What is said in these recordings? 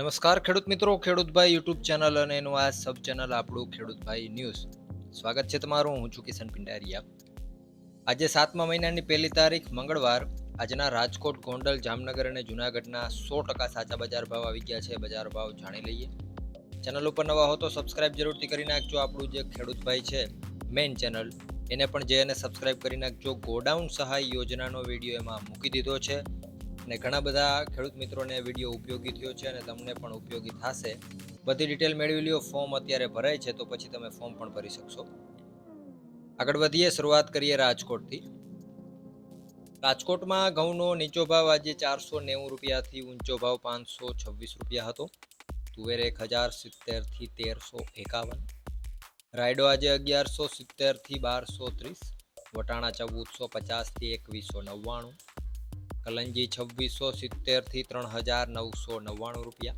નમસ્કાર ખેડૂત મિત્રો, ખેડૂતભાઈ યુટ્યુબ ચેનલ અને એનું આ સબ ચેનલ આપણું ખેડૂતભાઈ ન્યૂઝ. સ્વાગત છે તમારું, હું છું કિશન પિંડારિયા. આજે સાતમા મહિનાની પહેલી તારીખ, મંગળવાર. આજના રાજકોટ, ગોંડલ, જામનગર અને જુનાગઢના સો ટકા સાચા બજાર ભાવ આવી ગયા છે. બજાર ભાવ જાણી લઈએ. ચેનલ ઉપર નવા હો તો સબસ્ક્રાઇબ જરૂરથી કરી નાખજો. આપણું જે ખેડૂતભાઈ છે, મેઇન ચેનલ, એને પણ જે એને સબસ્ક્રાઇબ કરી નાખજો. ગોડાઉન સહાય યોજનાનો વીડિયો એમાં મૂકી દીધો છે. અને ઘણા બધા ખેડૂત મિત્રોને વીડિયો ઉપયોગી થયો છે અને તમને પણ ઉપયોગી થશે. બધી ડિટેલ મેળવી લ્યો ફોર્મ અત્યારે ભરાય છે, તો પછી તમે ફોર્મ પણ ભરી શકશો. આગળ વધીએ, શરૂઆત કરીએ રાજકોટથી. રાજકોટમાં ઘઉંનો નીચો ભાવ આજે ચારસો નેવું રૂપિયાથી ઊંચો ભાવ પાંચસો છવ્વીસ રૂપિયા હતો. તુવેર એક હજાર, સિત્તેરથી તેરસો એકાવન. રાયડો આજે અગિયારસો સિત્તેરથી બારસો ત્રીસ. વટાણા ચૌદસો પચાસથી એકવીસો નવ્વાણું. કલંજી છવ્વીસો સિત્તેરથી ત્રણ હજાર નવસો નવ્વાણું રૂપિયા.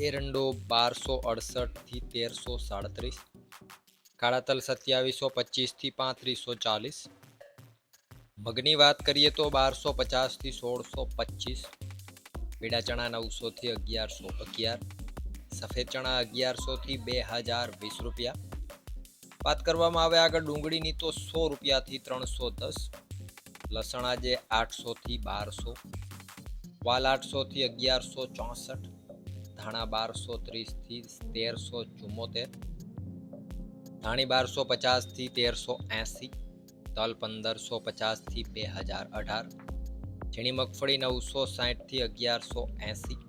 એરંડો બારસો અડસઠથી તેરસો સાડત્રીસ. કાળા તલ સત્યાવીસો પચીસથી પાંત્રીસો ચાલીસ. મગની વાત કરીએ તો બારસો પચાસથી સોળસો પચીસ. પીળા ચણા નવસોથી અગિયારસો અગિયાર. સફેદ ચણા અગિયારસોથી બે હજાર વીસ રૂપિયા. વાત કરવામાં આવે આગળ ડુંગળીની તો સો રૂપિયાથી ત્રણસો દસ. લસણ આજે આઠસોથી બારસો, વાલ આઠસોથી અગિયારસો ચોસઠ, ધાણા બારસો ત્રીસથી તેરસો ચુમ્મોતેર, ધાણી બારસો પચાસથી તેરસો એંસી, તલ પંદરસો પચાસથી બે હજાર અઢાર, ઝીણી મગફળી નવસો સાહીઠથી અગિયારસો એંસી,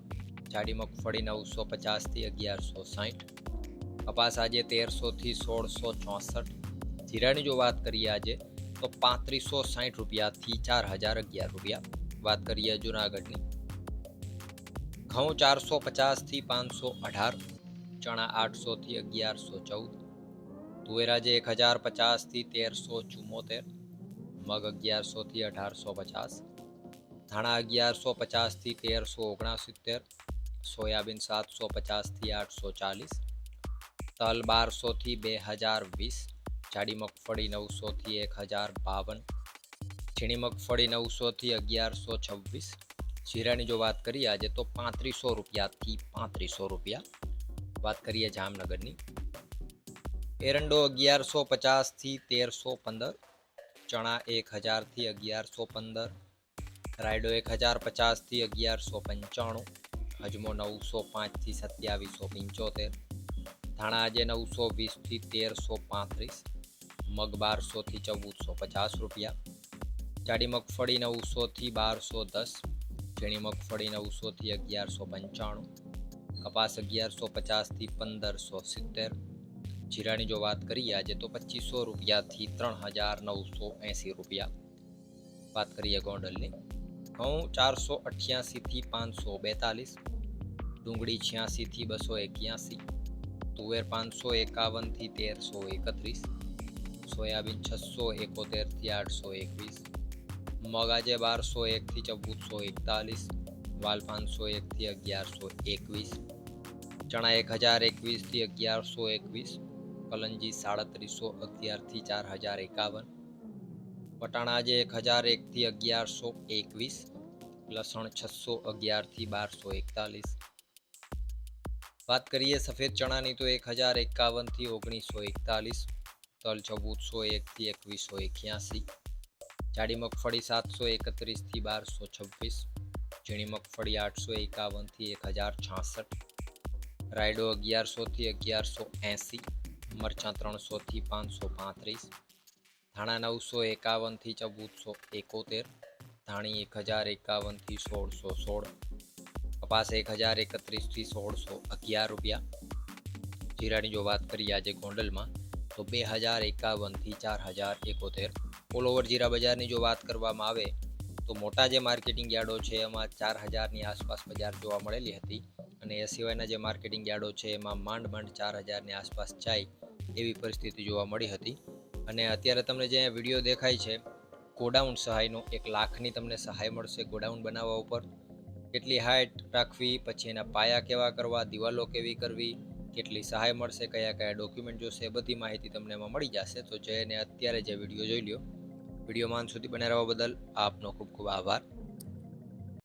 જાડી મગફળી નવસો પચાસથી અગિયારસો સાહીઠ કપાસ આજે તેરસોથી સોળસો ચોસઠ, જીરાની જો વાત કરીએ આજે તો પાંત્રીસો સાહીઠ રૂપિયાથી ચાર હજાર અગિયાર રૂપિયા. વાત કરીએ જુનાગઢની. ઘઉં ચારસો પચાસથી પાંચસો અઢાર, ચણા આઠસોથી અગિયારસો ચૌદ તુવેરાજે એક હજાર પચાસથી તેરસો ચુમ્મોતેર, મગ અગિયારસોથી અઢારસો પચાસ, ધાણા અગિયારસો પચાસથી તેરસો ઓગણસિત્તેર, સોયાબીન સાતસો પચાસથી આઠસો ચાલીસ, તલ બારસોથી બે હજાર વીસ જાડી મગફળી નવસોથી એક હજાર બાવન, ઝીણી મગફળી નવસોથી અગિયારસો છવ્વીસ. જીરાની જો વાત કરીએ આજે તો પાંત્રીસો રૂપિયાથી પાંત્રીસો રૂપિયા. વાત કરીએ જામનગરની. એરંડો અગિયારસો પચાસથી તેરસો પંદર, ચણા એક હજારથી અગિયારસો પંદર, રાયડો એક હજાર પચાસથી અગિયારસો પંચાણું, હજમો નવસો પાંચથી સત્યાવીસો પંચોતેર, ધાણા આજે નવસો વીસથી તેરસો પાંત્રીસ મગ બારસોથી ચૌદસો પચાસ રૂપિયા. જાડી મગફળી નવસોથી બારસો દસ. ઝીણી મગફળી નવસોથી અગિયારસો પંચાણું. કપાસ અગિયારસો પચાસથી પંદરસો સિત્તેર. જીરાની જો વાત કરીએ આજે તો પચીસો રૂપિયાથી ત્રણ હજાર નવસો એંસી રૂપિયા. વાત કરીએ ગોંડલની. ઘઉં ચારસો અઠ્યાસીથી પાંચસો બેતાલીસ. ડુંગળી છ્યાસીથી બસો એક્યાસી. તુવેર પાંચસો એકાવનથી તેરસો એકત્રીસ. સોયાબીન છસો એકોતેરથી આઠસો એકવીસ, મગાજે બારસો એકથી ચૌદસો એકતાલીસ વાલ પાંચસો એકથી અગિયારસો એકવીસ, ચણા એક હજાર એકવીસથી અગિયારસો એકવીસ કલંજી સાડત્રીસો અગિયારથી ચાર હજાર એકાવન, વટાણા આજે એક હજાર એકથી અગિયારસો એકવીસ, લસણ છસો અગિયારથી બારસો એકતાલીસ. વાત કરીએ સફેદ ચણાની તો એક હજાર એકાવનથી ઓગણીસો એકતાલીસ તલ ચૌદસો એકથી એકવીસો એક્યાસી. જાડી મગફળી સાતસો એકત્રીસથી બારસો છવ્વીસ. ઝીણી મગફળી આઠસો એકાવનથી એક હજાર છાસઠ. રાયડો અગિયારસોથી અગિયારસો એંસી. મરચાં ત્રણસોથી પાંચસો પાંત્રીસ. ધાણા નવસો એકાવનથી ચૌદસો એકોતેર. ધાણી એક હજાર એકાવનથી સોળસો સોળ. કપાસ એક હજાર એકત્રીસથી સોળસો અગિયાર રૂપિયા. જીરાની જો વાત કરીએ આજે ગોંડલમાં તો બે હજાર એકાવનથી ચાર હજાર એકોતેર. ઓલ ઓવર જીરા બજારની જો વાત કરવામાં આવે, તો મોટા જે માર્કેટિંગ યાર્ડો છે, એમાં ચાર હજારની આસપાસ બજાર જોવા મળેલી હતી અને એ સિવાયના જે માર્કેટિંગ યાર્ડો છે, એમાં માંડ માંડ ચાર હજારની આસપાસ જાય એવી પરિસ્થિતિ જોવા મળી હતી. અને અત્યારે તમને જે વીડિયો દેખાય છે, ગોડાઉન સહાયનો, એક લાખની તમને સહાય મળશે ગોડાઉન બનાવવા ઉપર. કેટલી હાઇટ રાખવી, પછી એના પાયા કેવા કરવા, દિવાલો કેવી કરવી કેટલી સહાય મળશે, કયા કયા ડોક્યુમેન્ટ જોશે બધી માહિતી તમને એમાં મળી જશે. તો જઈને અત્યારે જે વીડિયો જોઈ લ્યો વિડીયોમાં માન સુધી બને રહેવા બદલ આપનો ખૂબ ખૂબ આભાર.